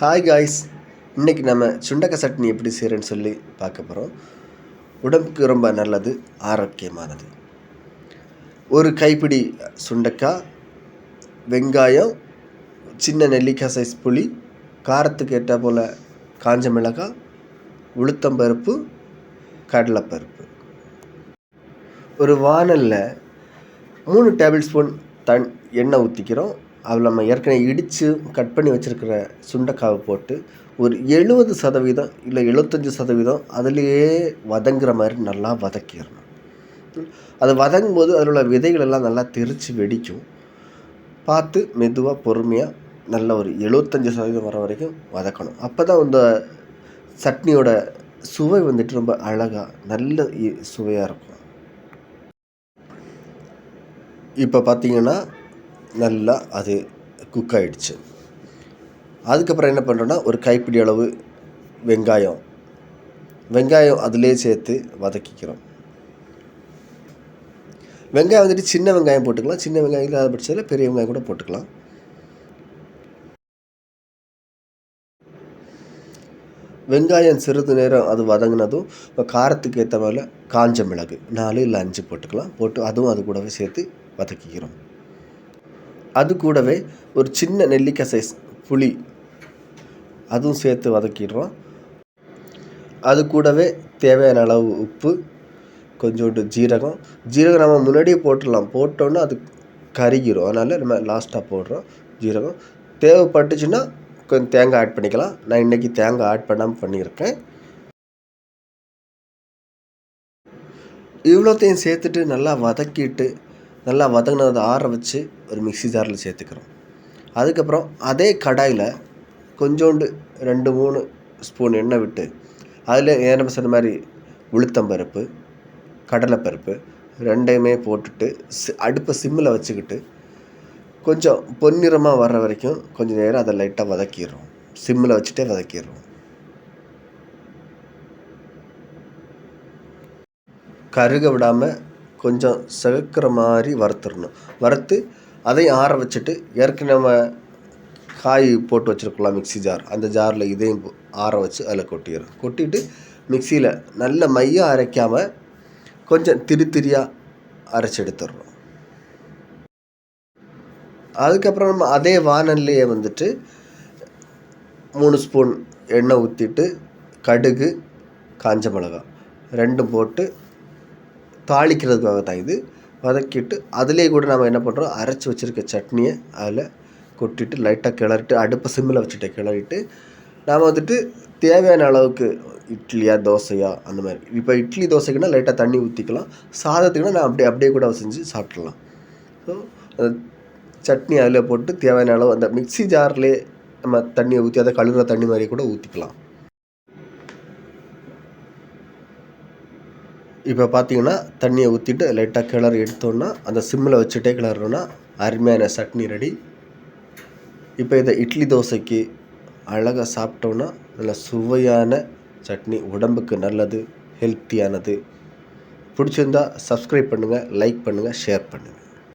Hi guys இன்றைக்கி நம்ம சுண்டக்காய் சட்னி எப்படி செய்கிறேன்னு சொல்லி பார்க்க போகிறோம் உடம்புக்கு ரொம்ப நல்லது ஆரோக்கியமானது. ஒரு கைப்பிடி சுண்டக்காய் வெங்காயம் சின்ன நெல்லிக்காய் சைஸ் புளி காரத்துக்கு ஏற்ற போல் காஞ்ச மிளகாய் உளுத்தம்பருப்பு கடலைப்பருப்பு. ஒரு வானலில் மூணு டேபிள் ஸ்பூன் தன் எண்ணெய் ஊற்றிக்கிறோம் அதில் நம்ம ஏற்கனவே இடித்து கட் பண்ணி வச்சுருக்கிற சுண்டைக்காவை போட்டு ஒரு எழுபது சதவீதம் இல்லை எழுபத்தஞ்சி சதவீதம் அதுலேயே வதங்குற மாதிரி நல்லா வதக்கிடணும். அது வதங்கும் போது அதில் உள்ள விதைகள் எல்லாம் நல்லா தெரித்து வெடிக்கும். பார்த்து மெதுவாக பொறுமையாக நல்ல ஒரு எழுபத்தஞ்சி சதவீதம் வர வரைக்கும் வதக்கணும். அப்போ தான் இந்த சட்னியோட சுவை வந்துட்டு ரொம்ப அழகாக நல்ல இ- சுவையாக இருக்கும். இப்போ பார்த்தீங்கன்னா நல்லா அது குக் ஆகிடுச்சு அதுக்கப்புறம் என்ன பண்ணுறோன்னா ஒரு கைப்பிடி அளவு வெங்காயம். வெங்காயம் அதிலே சேர்த்து வதக்கிக்கிறோம். வெங்காயம் வந்துட்டு சின்ன வெங்காயம் போட்டுக்கலாம். சின்ன வெங்காயம் இல்லாத பட்சத்தில் பெரிய வெங்காயம் கூட போட்டுக்கலாம். வெங்காயம் சிறிது நேரம் அது வதங்கினதும் இப்போ காரத்துக்கு ஏற்ற மாதிரி காஞ்ச மிளகு நாலு இல்லை அஞ்சு போட்டுக்கலாம். போட்டு அதுவும் அது கூடவே சேர்த்து வதக்கிக்கிறோம். அது கூடவே ஒரு சின்ன நெல்லிக்காய் சைஸ் புளி. அதுவும் சேர்த்து வதக்கிடுறோம். அது கூடவே தேவையான அளவு உப்பு கொஞ்சோண்டு ஜீரகம். ஜீரகம் நம்ம முன்னாடியே போட்டுடலாம். போட்டோன்னா அது கருகிரும். அதனால் நம்ம லாஸ்ட்டாக போடுறோம் ஜீரகம். தேவைப்பட்டுச்சுன்னா கொஞ்சம் தேங்காய் ஆட் பண்ணிக்கலாம். நான் இன்றைக்கி தேங்காய் ஆட் பண்ணாமல் பண்ணியிருக்கேன். இவ்வளோத்தையும் சேர்த்துட்டு நல்லா வதக்கிட்டு நல்லா வதங்கினதை ஆற வச்சு ஒரு மிக்ஸி ஜாரில் சேர்த்துக்கிறோம். அதுக்கப்புறம் அதே கடாயில் கொஞ்சோண்டு ரெண்டு மூணு ஸ்பூன் எண்ணெய் விட்டு அதில் ஏன்னா சொன்ன மாதிரி உளுத்தம்பருப்பு கடலைப்பருப்பு ரெண்டையுமே போட்டுட்டு சி அடுப்பை சிம்மில் வச்சுக்கிட்டு கொஞ்சம் பொன்னிறமாக வர்ற வரைக்கும் கொஞ்சம் நேரம் அதை லைட்டாக வதக்கிடுறோம். சிம்மில் வச்சுட்டே வதக்கிடுறோம். கருக விடாமல் கொஞ்சம் சிவக்கிற மாதிரி வறுத்துடணும். வறுத்து அதையும் ஆற வச்சுட்டு ஏற்கனவே நம்ம காய் போட்டு வச்சுருக்கலாம் மிக்ஸி ஜார். அந்த ஜாரில் இதையும் போ- ஆற வச்சு அதில் கொட்டிடும் கொட்டிட்டு மிக்சியில் நல்ல மையம் அரைக்காமல் கொஞ்சம் திரி திரியாக அரைச்சி எடுத்துடுறோம் அதுக்கப்புறம் நம்ம அதே வானல்லையே வந்துட்டு மூணு ஸ்பூன் எண்ணெய் ஊற்றிட்டு கடுகு காஞ்ச மிளகாய் ரெண்டும் போட்டு தாளிக்கிறதுக்காக தான் இது. வதக்கிட்டு அதிலே கூட நம்ம என்ன பண்ணுறோம் அரைச்சி வச்சுருக்க சட்னியை அதில் கொட்டிட்டு லைட்டாக கிளறிட்டு அடுப்பை சிம்மில் வச்சுட்டு கிளறிட்டு நாம் வந்துட்டு தேவையான அளவுக்கு இட்லியா தோசையா அந்த மாதிரி. இப்போ இட்லி தோசைக்குன்னா லைட்டாக தண்ணி ஊற்றிக்கலாம் சாதத்துக்குன்னா நான் அப்படியே அப்படியே கூட செஞ்சு சாப்பிட்றலாம் ஸோ சட்னி அதில் போட்டு தேவையான அளவு அந்த மிக்ஸி ஜார்லேயே நம்ம தண்ணியை ஊற்றி அதை கழுவுற தண்ணி மாதிரி கூட ஊற்றிக்கலாம் இப்போ பார்த்தீங்கன்னா தண்ணியை ஊற்றிட்டு லைட்டாக கிளறி எடுத்தோன்னா அந்த சிம்மில் வச்சுட்டே கிளறோன்னா அருமையான சட்னி ரெடி. இப்போ இதை இட்லி தோசைக்கு அழகாக சாப்பிட்டோன்னா நல்ல சுவையான சட்னி உடம்புக்கு நல்லது ஹெல்த்தியானது பிடிச்சிருந்தா சப்ஸ்கிரைப் பண்ணுங்கள் லைக் பண்ணுங்கள் ஷேர் பண்ணுங்கள்